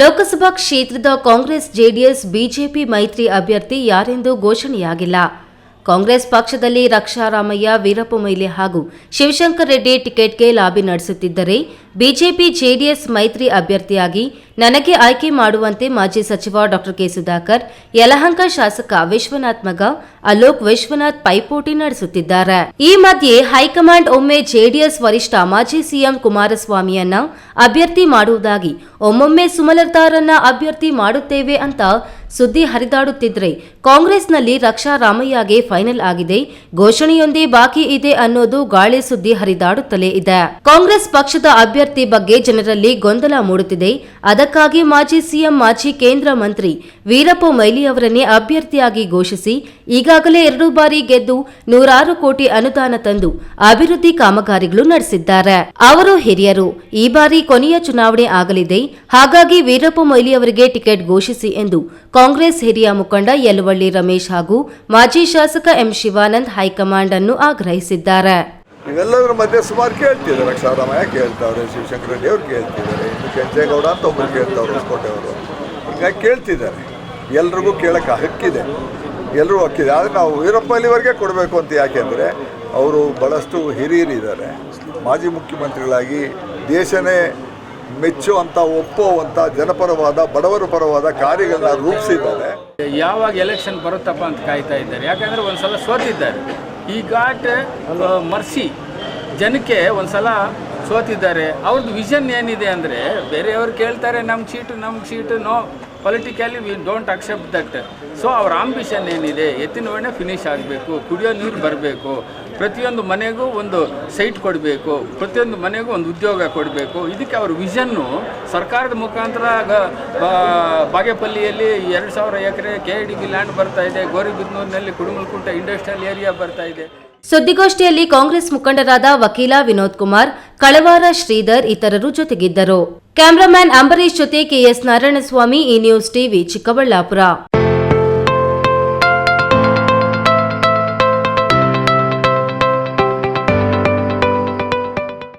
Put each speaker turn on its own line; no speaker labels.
ಲೋಕಸಭಾ ಕ್ಷೇತ್ರದ Congress JDS BJP ಮೈತ್ರಿ ಅಭ್ಯರ್ಥಿ ಯಾರೆಂದು ಘೋಷಣೆಯಾಗಿಲ್ಲ. ಕಾಂಗ್ರೆಸ್ ಪಕ್ಷದಲ್ಲಿ ರಕ್ಷಾರಾಮಯ್ಯ, ವೀರಪ್ಪ ಮೊಯ್ಲಿ ಹಾಗೂ ಶಿವಶಂಕರ್ ರೆಡ್ಡಿ ಟಿಕೆಟ್ಗೆ ಲಾಬಿ ನಡೆಸುತ್ತಿದ್ದರೆ ಬಿಜೆಪಿ ಜೆಡಿಎಸ್ ಮೈತ್ರಿ ಅಭ್ಯರ್ಥಿಯಾಗಿ ನನಗೆ ಆಯ್ಕೆ ಮಾಡುವಂತೆ ಮಾಜಿ ಸಚಿವ ಡಾ ಕೆ ಸುಧಾಕರ್, ಯಲಹಂಕ ಶಾಸಕ ವಿಶ್ವನಾಥ್ ಮಗ ಅಲೋಕ್ ವಿಶ್ವನಾಥ್ ಪೈಪೋಟಿ ನಡೆಸುತ್ತಿದ್ದಾರೆ. ಈ ಮಧ್ಯೆ ಹೈಕಮಾಂಡ್ ಒಮ್ಮೆ ಜೆಡಿಎಸ್ ವರಿಷ್ಠ ಮಾಜಿ ಸಿಎಂ ಕುಮಾರಸ್ವಾಮಿಯನ್ನ ಅಭ್ಯರ್ಥಿ ಮಾಡುವುದಾಗಿ, ಒಮ್ಮೊಮ್ಮೆ ಸುಮಲತಾರನ್ನ ಅಭ್ಯರ್ಥಿ ಮಾಡುತ್ತೇವೆ ಅಂತ ಸುದ್ದಿ ಹರಿದಾಡುತ್ತಿದ್ರೆ. ಕಾಂಗ್ರೆಸ್ನಲ್ಲಿ ರಕ್ಷಾ ರಾಮಯ್ಯಗೆ ಫೈನಲ್ ಆಗಿದೆ. ಘೋಷಣೆಯೊಂದೇ ಬಾಕಿ ಇದೆ ಅನ್ನೋದು ಗಾಳಿ ಸುದ್ದಿ ಹರಿದಾಡುತ್ತಲೇ ಇದೆ. ಕಾಂಗ್ರೆಸ್ ಪಕ್ಷದ ಅಭ್ಯರ್ಥಿ ಬಗ್ಗೆ ಜನರಲ್ಲಿ ಗೊಂದಲ ಮೂಡುತ್ತಿದೆ. ಅದಕ್ಕಾಗಿ ಮಾಜಿ ಸಿಎಂ, ಮಾಜಿ ಕೇಂದ್ರ ಮಂತ್ರಿ ವೀರಪ್ಪ ಮೈಲಿ ಅವರನ್ನೇ ಅಭ್ಯರ್ಥಿಯಾಗಿ ಘೋಷಿಸಿ, ಈಗಾಗಲೇ ಎರಡು ಬಾರಿ ಗೆದ್ದು ನೂರಾರು ಕೋಟಿ ಅನುದಾನ ತಂದು ಅಭಿವೃದ್ಧಿ ಕಾಮಗಾರಿಗಳು ನಡೆಸಿದ್ದಾರೆ. ಅವರು ಹಿರಿಯರು. ಈ ಬಾರಿ ಕೊನೆಯ ಚುನಾವಣೆ ಆಗಲಿದೆ. ಹಾಗಾಗಿ ವೀರಪ್ಪ ಮೊಯ್ಲಿ ಅವರಿಗೆ ಟಿಕೆಟ್ ಘೋಷಿಸಿ ಎಂದು ಕಾಂಗ್ರೆಸ್ ಹಿರಿಯ ಮುಖಂಡ ಯಲುವಳ್ಳಿ ರಮೇಶ್ ಹಾಗೂ ಮಾಜಿ ಶಾಸಕ ಎಂ ಶಿವಾನಂದ್ ಹೈಕಮಾಂಡ್ ಅನ್ನು ಆಗ್ರಹಿಸಿದ್ದಾರೆ.
ಇವೆಲ್ಲದರ ಮಧ್ಯೆ ಸುಮಾರು ಕೇಳ್ತಿದ್ದಾರೆ, ರಕ್ಷಾರಾಮಯ್ಯ ಕೇಳ್ತಾವ್ರೆ, ಶಿವಶಂಕರ ಅವ್ರು ಕೇಳ್ತಿದ್ದಾರೆ, ಇನ್ನು ಕೆಂಚೇಗೌಡ ಅಂತ ಒಬ್ಬರು ಕೇಳ್ತಾವ್ರು ಹೊಸಕೋಟೆಯವರು ಹೀಗಾಗಿ ಕೇಳ್ತಿದ್ದಾರೆ. ಎಲ್ರಿಗೂ ಕೇಳಕ್ಕೆ ಹಕ್ಕಿದೆ. ಎಲ್ಲರೂ ಹಕ್ಕಿದೆ. ಆದರೆ ನಾವು ವೀರಪ್ಪಲ್ಲಿವರೆಗೆ ಕೊಡಬೇಕು ಅಂತ ಯಾಕೆಂದರೆ ಅವರು ಭಾಳಷ್ಟು ಹಿರಿಯರಿದ್ದಾರೆ. ಮಾಜಿ ಮುಖ್ಯಮಂತ್ರಿಗಳಾಗಿ ದೇಶನೇ ಮೆಚ್ಚುವಂಥ ಒಪ್ಪುವಂತ ಜನಪರವಾದ ಬಡವರ ಪರವಾದ ಕಾರ್ಯಗಳನ್ನ ರೂಪಿಸಿದ್ದಾರೆ.
ಯಾವಾಗ ಎಲೆಕ್ಷನ್ ಬರುತ್ತಪ್ಪ ಅಂತ ಕಾಯ್ತಾ ಇದ್ದಾರೆ. ಯಾಕಂದರೆ ಒಂದ್ಸಲ ಸೋತಿದ್ದಾರೆ. ಈ ಘಾಟ್ ಮರ್ಸಿ ಜನಕ್ಕೆ ಒಂದ್ಸಲ ಸೋತಿದ್ದಾರೆ. ಅವ್ರದ್ದು ವಿಷನ್ ಏನಿದೆ ಅಂದರೆ ಬೇರೆಯವ್ರು ಕೇಳ್ತಾರೆ ನಮ್ಮ ಸೀಟು ನಮ್ಮ seat no politically we don't accept that so ಅವ್ರ ಆಂಬಿಷನ್ ಏನಿದೆ? ಎತ್ತಿನ ಹೊಣೆ ಫಿನಿಶ್ ಆಗಬೇಕು, ಕುಡಿಯೋ ನೀರು ಬರಬೇಕು, ಪ್ರತಿಯೊಂದು ಮನೆಗೂ ಒಂದು ಸೈಟ್ ಕೊಡಬೇಕು, ಪ್ರತಿಯೊಂದು ಮನೆಗೂ ಒಂದು ಉದ್ಯೋಗ ಕೊಡಬೇಕು. ಇದಕ್ಕೆ ಅವ್ರ ವಿಷನ್ನು ಸರ್ಕಾರದ ಮುಖಾಂತರ ಬಾಗೇಪಲ್ಲಿಯಲ್ಲಿ ಎರಡು ಸಾವಿರ ಎಕರೆ ಕೆ ಡಿ ಬಿ ಲ್ಯಾಂಡ್ ಬರ್ತಾ ಇದೆ. ಗೋರಿಬಿದ್ನೂರಿನಲ್ಲಿ ಕುಡುಮಲ್ಕುಂಟೆ ಇಂಡಸ್ಟ್ರಿಯಲ್ ಏರಿಯಾ ಬರ್ತಾ ಇದೆ.
ಸುದ್ದಿಗೋಷ್ಠಿಯಲ್ಲಿ ಕಾಂಗ್ರೆಸ್ ಮುಖಂಡರಾದ ವಕೀಲ ವಿನೋದ್ ಕುಮಾರ್ ಕಳವಾರ ಶ್ರೀಧರ್ ಇತರರು ಜೊತೆಗಿದ್ದರು. ಕ್ಯಾಮರಾಮ್ಯಾನ್ ಅಂಬರೀಶ್ ಜೊತೆ ಕೆಎಸ್ ನಾರಾಯಣಸ್ವಾಮಿ ಈ ನ್ಯೂಸ್ ಟಿವಿ ಚಿಕ್ಕಬಳ್ಳಾಪುರ.